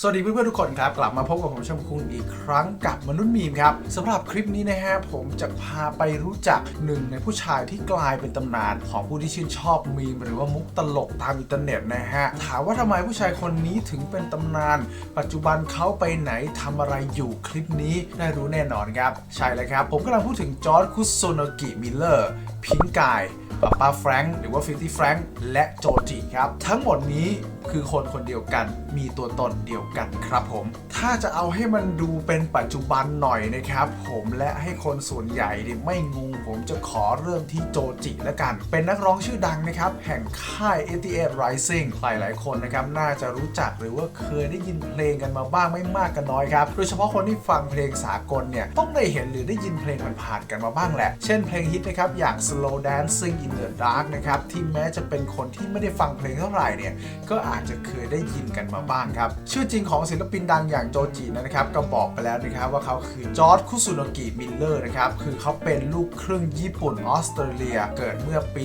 สวัสดีเพื่อนๆทุกคนครับ กลับมาพบกับผมชมคุณอีกครั้งกับมนุษย์มีมครับสำหรับคลิปนี้นะฮะผมจะพาไปรู้จักหนึ่งในผู้ชายที่กลายเป็นตำนาน ของผู้ที่ชื่นชอบมีมหรือว่ามุกตลกตามอินเทอร์เน็ตนะฮะถามว่าทำไมผู้ชายคนนี้ถึงเป็นตำนาน ปัจจุบันเขาไปไหนทำอะไรอยู่คลิปนี้ได้รู้แน่นอนครับ ใช่เลยครับ ผมกำลังพูดถึงจอร์ดคุโซโนกิมิลเลอร์ พิงกายป้าป้าแฟรงค์หรือว่าฟิฟตี้แฟรงค์และโจจิครับ ทั้งหมดนี้คือคนคนเดียวกันมีตัวตนเดียวกันครับผม ถ้าจะเอาให้มันดูเป็นปัจจุบันหน่อยนะครับ ผมและให้คนส่วนใหญ่ไม่งงผมจะขอเริ่มที่โจจิแล้วกัน เป็นนักร้องชื่อดังนะครับ แห่งค่าย 88 Rising หลายๆคนนะครับ น่าจะรู้จักหรือว่าเคยได้ยินเพลงกันมาบ้างไม่มากก็นน้อยครับ โดยเฉพาะคนที่ฟังเพลงสากลเนี่ยต้องได้เห็นหรือได้ยินเพลงผ่านๆกันมาบ้างแหละ เช่นเพลงฮิตนะครับอย่าง Slow Dancing in the Dark นะครับ ที่แม้จะเป็นคนที่ไม่ได้ฟังเพลงเท่าไหร่เนี่ย ก็อาจจะเคยได้ยินกันมาบ้างครับ ชื่อจริงของศิลปินดังอย่างโจจินะครับ ก็บอกไปแล้วนะครับว่าเขาคือจอร์ดคุซุโนกิมิลเลอร์นะครับ คือเขาเป็นลูกครึ่งญี่ปุ่นออสเตรเลีย เกิดเมื่อปี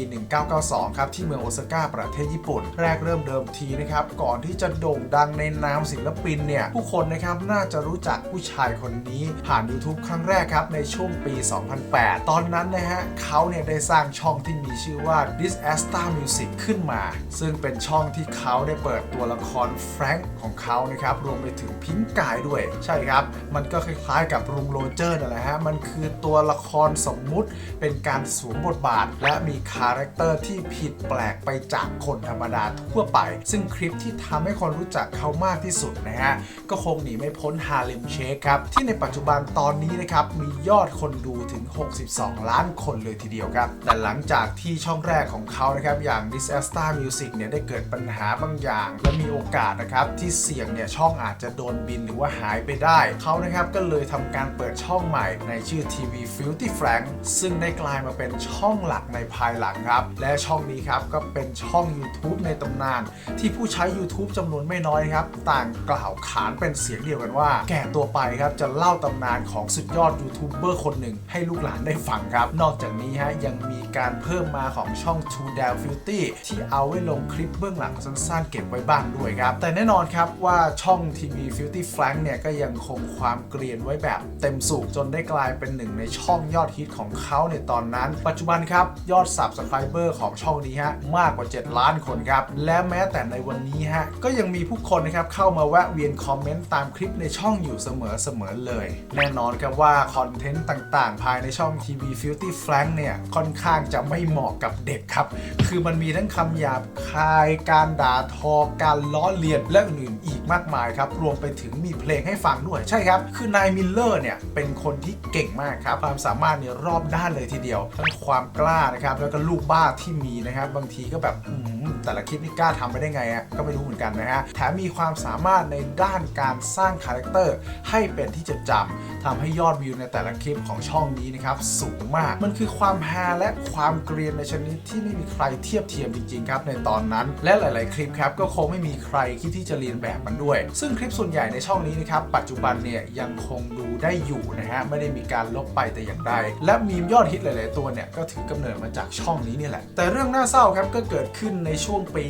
1992 ครับ ที่เมืองโอซาก้าประเทศญี่ปุ่น แรกเริ่มเดิมทีนะครับ ก่อนที่จะโด่งดังในนามศิลปินเนี่ย ผู้คนนะครับน่าจะรู้จักผู้ชายคนนี้ผ่าน YouTube ครั้งแรกครับในช่วงปี 2008 ตอนนั้นนะฮะเขาเนี่ยได้ได้สร้างช่องที่มีชื่อว่า This Asta Music ขึ้นมา ซึ่งเป็นช่องที่เขาได้เปิดตัวละครแฟรงค์ของเขานะครับรวมไปถึงพิงกายด้วย ใช่ครับ มันก็คล้ายๆกับลุงโรเจอร์นั่นแหละฮะมันคือตัวละครสมมุติเป็นการสวมบทบาท และมีคาแรคเตอร์ที่ผิดแปลกไปจากคนธรรมดาทั่วไป ซึ่งคลิปที่ทำให้คนรู้จักเขามากที่สุดนะฮะก็คงหนีไม่พ้นฮาเลมเชคครับที่ในปัจจุบันตอนนี้นะครับมียอดคนดูถึง 62 ล้านคนเลยทีเดียวครับแต่หลังจากที่ช่องแรกของเขานะครับ อย่าง Disaster Music เนี่ยได้เกิดปัญหาบางอย่าง และมีโอกาสนะครับ ที่เสี่ยงเนี่ยช่องอาจจะโดนบินหรือว่าหายไปได้เขานะครับก็เลยทำการเปิดช่องใหม่ในชื่อ TV Filthy Frank ซึ่งได้กลายมาเป็นช่องหลักในภายหลังครับ และช่องนี้ครับก็เป็นช่อง YouTube ในตำนาน ที่ผู้ใช้ YouTube จำนวนไม่น้อยครับ ต่างกล่าวขานเป็นเสียงเดียวกันว่า แก่ตัวไปครับจะเล่าตำนานของสุดยอดยูทูบเบอร์คนหนึ่งให้ลูกหลานได้ฟังครับ นอกจากนี้ฮะยังมีการเพิ่มมาของช่อง True d a l f i l t y ที่เอาไว้ลงคลิปเบื้องหลังสั้นๆเก็บไว้บ้างด้วยครับ แต่แน่นอนครับว่าช่อง TV f i l t y Frank เนี่ยก็ยังคงความเกรียนไว้แบบเต็มสูบจนได้กลายเป็นหนึ่งในช่องยอดฮิตของเขาในตอนนั้น ปัจจุบันครับยอด Subscriber ของช่องนี้ฮะมากกว่า 7 ล้านคนครับ และแม้แต่ในวันนี้ฮะก็ยังมีผู้คนนะครับเข้ามาแวะเวียนคอมเมนต์ตามคลิปในช่องอยู่เสมอๆเลย แน่นอนครับว่าคอนเทนต์ต่างๆ ภายในช่อง TV f i l t y Frank เนี่ยค่อนข้างจะไม่เหมาะกับเด็กครับ คือมันมีทั้งคำหยาบคาย การด่าทอ การล้อเลียนและอื่นๆอีกมากมายครับ รวมไปถึงมีเพลงให้ฟังด้วย ใช่ครับ คือนายมิลเลอร์เนี่ย เป็นคนที่เก่งมากครับ ความสามารถเนี่ยรอบด้านเลยทีเดียว ทั้งความกล้านะครับ แล้วก็ลูกบ้าที่มีนะครับ บางทีก็แบบอืมแต่ละคลิปนี่กล้าทำไปได้ไงอะก็ไม่รู้เหมือนกันนะฮะ แถมมีความสามารถในด้านการสร้างคาแรคเตอร์ให้เป็นที่จดจำทำให้ยอดวิวในแต่ละคลิปของช่องนี้นะครับสูงมาก มันคือความฮาและความเกรียนในชนิดที่ไม่มีใครเทียบเทียมจริงๆครับในตอนนั้น และหลาย ๆ คลิปครับก็คงไม่มีใครคิดที่จะเรียนแบบมันด้วย ซึ่งคลิปส่วนใหญ่ในช่องนี้นะครับปัจจุบันเนี่ยยังคงดูได้อยู่นะฮะไม่ได้มีการลบไปแต่อย่างใดและมีมยอดฮิตหลาย ๆ ตัวเนี่ยก็ถือกำเนิดมาจากช่องนี้นี่แหละ แต่เรื่องน่าเศร้าครับก็เกิดขึ้นในช่วงปี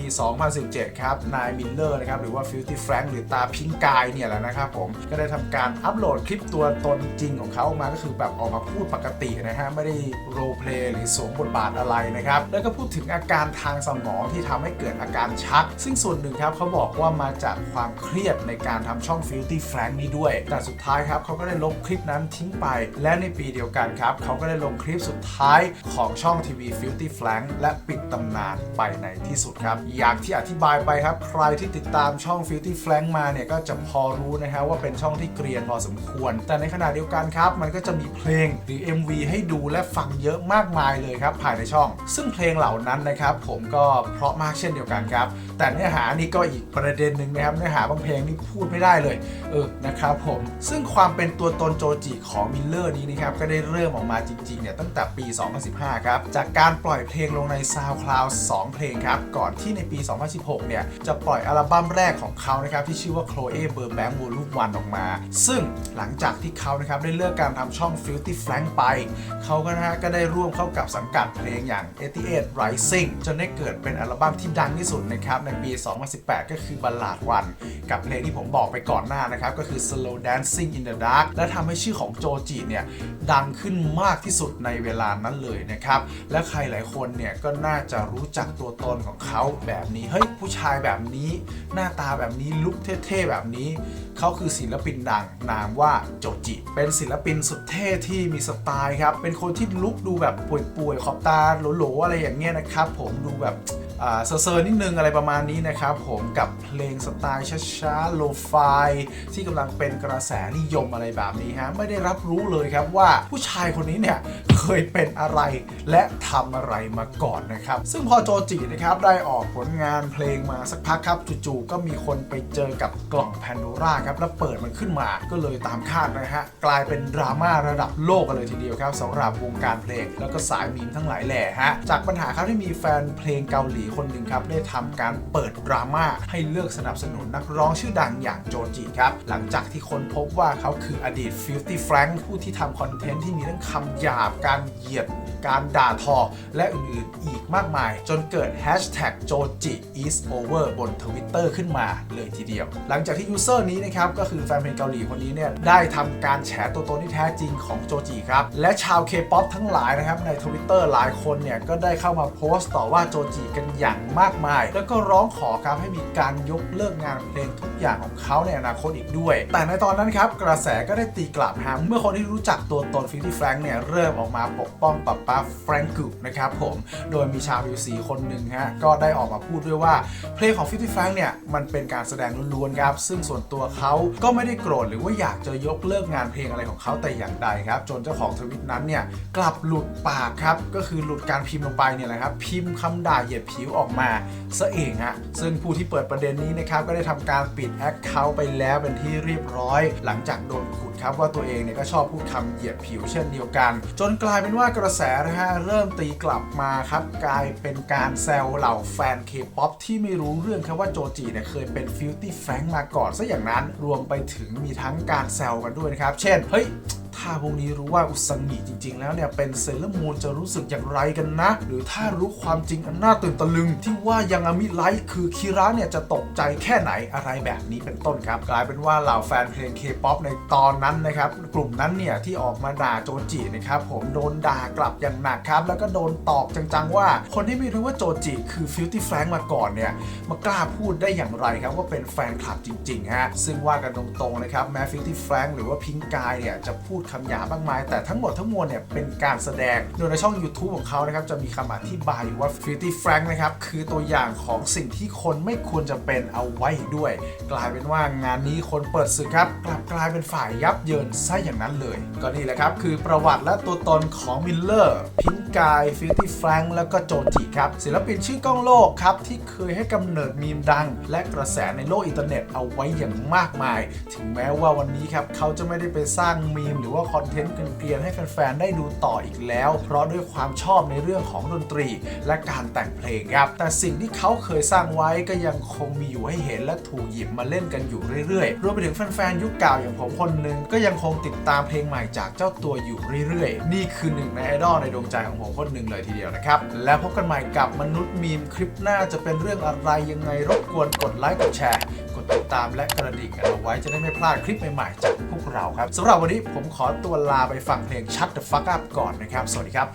2017 ครับนายมิลเลอร์นะครับหรือว่า Filthy Frank หรือตาพิงกายเนี่ยแหละนะครับผมก็ได้ทำการอัปโหลดคลิปตัวตนจริงของเขาออกมาก็คือแบบออกมาพูดปกตินะฮะไม่ได้โรลเพลย์หรือสวมบทบาทอะไรนะครับ แล้วก็พูดถึงอาการทางสมองที่ทำให้เกิดอาการชัก ซึ่งส่วนหนึ่งครับเขาบอกว่ามาจากความเครียดในการทำช่อง Filthy Frank นี้ด้วย แต่สุดท้ายครับเขาก็ได้ลบคลิปนั้นทิ้งไป และในปีเดียวกันครับเขาก็ได้ลงคลิปสุดท้ายของช่องทีวี Filthy Frank และปิดตำนานไปในที่สุดครับ อย่างที่อธิบายไปครับ ใครที่ติดตามช่อง Filthy Frank มาเนี่ยก็จะพอรู้นะฮะว่าเป็นช่องที่เกรียนพอสมควร แต่ในขณะเดียวกันครับ มันก็จะมีเพลงหรือ MV ให้ดูและฟังเยอะมากมายายเลยครับภายในช่อง ซึ่งเพลงเหล่านั้นนะครับผมก็เพราะมากเช่นเดียวกันครับ แต่เนื้อหานี่ก็อีกประเด็นหนึ่งนะครับเนื้อหาบางเพลงนี่พูดไม่ได้เลยเออนะครับผมซึ่งความเป็นตัวตนโจจิของมิลเลอร์นี้นะครับก็ได้เริ่มออกมาจริงๆเนี่ยตั้งแต่ปี 2015 ครับ จากการปล่อยเพลงลงใน SoundCloud 2 เพลงครับ ก่อนที่ในปี 2016 เนี่ย จะปล่อยอัลบั้มแรกของเขานะครับ ที่ชื่อว่า Chloe Burbank Volume 1 ออกมา ซึ่งหลังจากที่เขานะครับ ได้เลิกการทำช่อง Filthy Frank ไป เขาก็นะฮะก็ได้ร่วมเข้ากับสังกัดเพลงอย่าง88 Rising จนได้เกิดเป็นอัลบั้มที่ดังที่สุดนะครับในปี 2018 ก็คือบัลลาดวัน กับเพลงที่ผมบอกไปก่อนหน้านะครับ ก็คือ Slow Dancing in the Dark และทำให้ชื่อของโจจิเนี่ยดังขึ้นมากที่สุดในเวลานั้นเลยนะครับ และใครหลายคนเนี่ยก็น่าจะรู้จักตัวตนของเขาแบบนี้ เฮ้ย ผู้ชายแบบนี้ หน้าตาแบบนี้ลุคเท่ๆแบบนี้ เขาคือศิลปินดังนามว่าโจจิ เป็นศิลปินสุดเท่ที่มีสไตล์ครับ เป็นคนที่ลุคดูแบบป่วยๆขอบตาโหลๆอะไรอย่างเงี้ยนะครับ ผมดูแบบ เซอร์นิดนึงอะไรประมาณนี้นะครับผมกับเพลงสไตล์ช้าๆโลฟายที่กำลังเป็นกระแสนิยมอะไรแบบนี้ฮะไม่ได้รับรู้เลยครับว่าผู้ชายคนนี้เนี่ยเคยเป็นอะไรและทำอะไรมาก่อนนะครับ ซึ่งพอโจจินะครับได้ออกผลงานเพลงมาสักพักครับจู่ๆก็มีคนไปเจอกับกล่องแพนโดราครับแล้วเปิดมันขึ้นมาก็เลยตามคาดนะฮะกลายเป็นดราม่าระดับโลกกันเลยทีเดียวครับสำหรับวงการเพลงแล้วก็สายมีมทั้งหลายแหล่ฮะจากปัญหาครับที่มีแฟนเพลงเกาหลีคนหนึ่งครับได้ทำการเปิดดราม่าให้เลิกสนับสนุนนักร้องชื่อดังอย่างโจจิครับ หลังจากที่คนพบว่าเขาคืออดีตฟิลตี้แฟรงค์ผู้ที่ทำคอนเทนต์ที่มีทั้งคำหยาบการเหยียดการด่าทอ และอื่นๆอีกมากมาย จนเกิด Hashtag Joji is over บน Twitter ขึ้นมาเลยทีเดียว หลังจากที่ยูเซอร์นี้นะครับ ก็คือแฟนเพลงเกาหลีคนนี้เนี่ย ได้ทำการแฉตัวตนที่แท้จริงของโจจิครับ และชาว K-POP ทั้งหลายนะครับ ใน Twitter หลายคนเนี่ย ก็ได้เข้ามาโพสต์ต่อว่าโจจิกันอย่างมากมาย แล้วก็ร้องขอครับให้มีการยกเลิกงานเพลงทุกอย่างของเขาในอนาคตอีกด้วย แต่ในตอนนั้นครับกระแสก็ได้ตีกลับฮะเมื่อคนที่รู้จักตัวตนฟิตี้แฟรงค์เนี่ยเริ่มออกมาปกป้องปับป้าแฟรงกุนะครับผมโดยมีชาวยูซีคนหนึ่งฮะก็ได้ออกมาพูดด้วยว่า เพลงของฟิตี้แฟรงค์เนี่ยมันเป็นการแสดงล้วนๆครับซึ่งส่วนตัวเขาก็ไม่ได้โกรธหรือว่าอยากจะยกเลิกงานเพลงอะไรของเขาแต่อย่างใดครับ จนเจ้าของทวิตนั้นเนี่ยกลับหลุดปากครับก็คือหลุดการพิมพ์ลงไปเนี่ยแหละครับพิมพ์คำด่าเหยียดผิวออกมาซะเองฮะซึ่งผู้ที่เปิดประเด็นนี้นะครับก็ได้ทำการปิดแอคเคาท์ไปแล้วเป็นที่เรียบร้อย หลังจากโดนขุดครับว่าตัวเองเนี่ยก็ชอบพูดคำเหยียดผิวเช่นเดียวกัน จนกลายเป็นว่ากระแสนะฮะเริ่มตีกลับมาครับกลายเป็นการแซวเหล่าแฟนเคป๊อปที่ไม่รู้เรื่องครับว่าโจจิเนี่ยเคยเป็นฟิลตี้แฟงมาก่อนซะอย่างนั้นรวมไปถึงมีทั้งการแซวกันด้วยนะครับ เช่น เฮ้ย ถ้าพวกนี้รู้ว่าอุซังิจริง ๆ แล้วเนี่ยเป็นเซเลอร์มูนจะรู้สึกอย่างไรกันนะ หรือถ้ารู้ความจริงอันน่าตื่นตะลึง ที่ว่ายังอามิไลท์คือคิระเนี่ยจะตกใจแค่ไหนอะไรแบบนี้เป็นต้นครับ กลายเป็นว่าเหล่าแฟนเพลงเคป๊อปในตอนนั้นนะครับ กลุ่มนั้นเนี่ยที่ออกมาด่าโจจินะครับผมโดนด่ากลับอย่างหนักครับ แล้วก็โดนตอกจังๆว่า คนที่ไม่รู้ว่าโจจิคือฟิลตี้แฟรงมาก่อนเนี่ยมากล้าพูดได้อย่างไรครับว่าเป็นแฟนคลับจริงๆฮะซึ่งว่ากันตรงๆนะครับแม้ฟิลตี้แฟรงหรือว่าพิงกายเนี่ยจะพูดคคำหยาบมากมาย แต่ทั้งหมดทั้งมวลเนี่ยเป็นการแสดง โดยในช่อง YouTube ของเขานะครับจะมีคำอธิบายว่า Filthy Frank นะครับคือตัวอย่างของสิ่งที่คนไม่ควรจะเป็นเอาไว้ด้วย กลายเป็นว่างานนี้คนเปิดศึกครับกลับกลายเป็นฝ่ายยับเยินซะอย่างนั้นเลย ก็นี่แหละครับคือประวัติและตัวตนของมิลเลอร์พิงกายฟิลตี้แฟรงแล้วก็โจจิครับศิลปินชื่อก้องโลกครับที่เคยให้กำเนิดมีมดัง และกระแสในโลกอินเทอร์เน็ตเอาไว้อย่างมากมาย ถึงแม้ว่าวันนี้ครับเขาจะไม่ได้ไปสร้างมีมหรือว่าคอนเทนต์เกลียนๆให้แฟนๆได้ดูต่ออีกแล้ว เพราะด้วยความชอบในเรื่องของดนตรี และการแต่งเพลงครับ แต่สิ่งที่เขาเคยสร้างไว้ก็ยังคงมีอยู่ให้เห็นและถูกหยิบมาเล่นกันอยู่เรื่อยๆ รวมไปถึงแฟนๆยุคเก่าอย่างผมคนหนึ่งก็ยังคงติดตามเพลงใหม่จากเจ้าตัวอยู่เรื่อยๆ นี่คือหนึ่งในไอดอลในดวงใจของผมคนหนึ่งเลยทีเดียวนะครับ แล้วพบกันใหม่กับมนุษย์มีมคลิปหน้าจะเป็นเรื่องอะไรยังไงรบกวนกดไลค์กดแชร์ ติดตามและกระดิ่งกันเอาไว้จะได้ไม่พลาดคลิปใหม่ๆจากพวกเราครับสำหรับวันนี้ผมขอตัวลาไปฟังเพลง Shut the fuck up ก่อนนะครับ สวัสดีครับ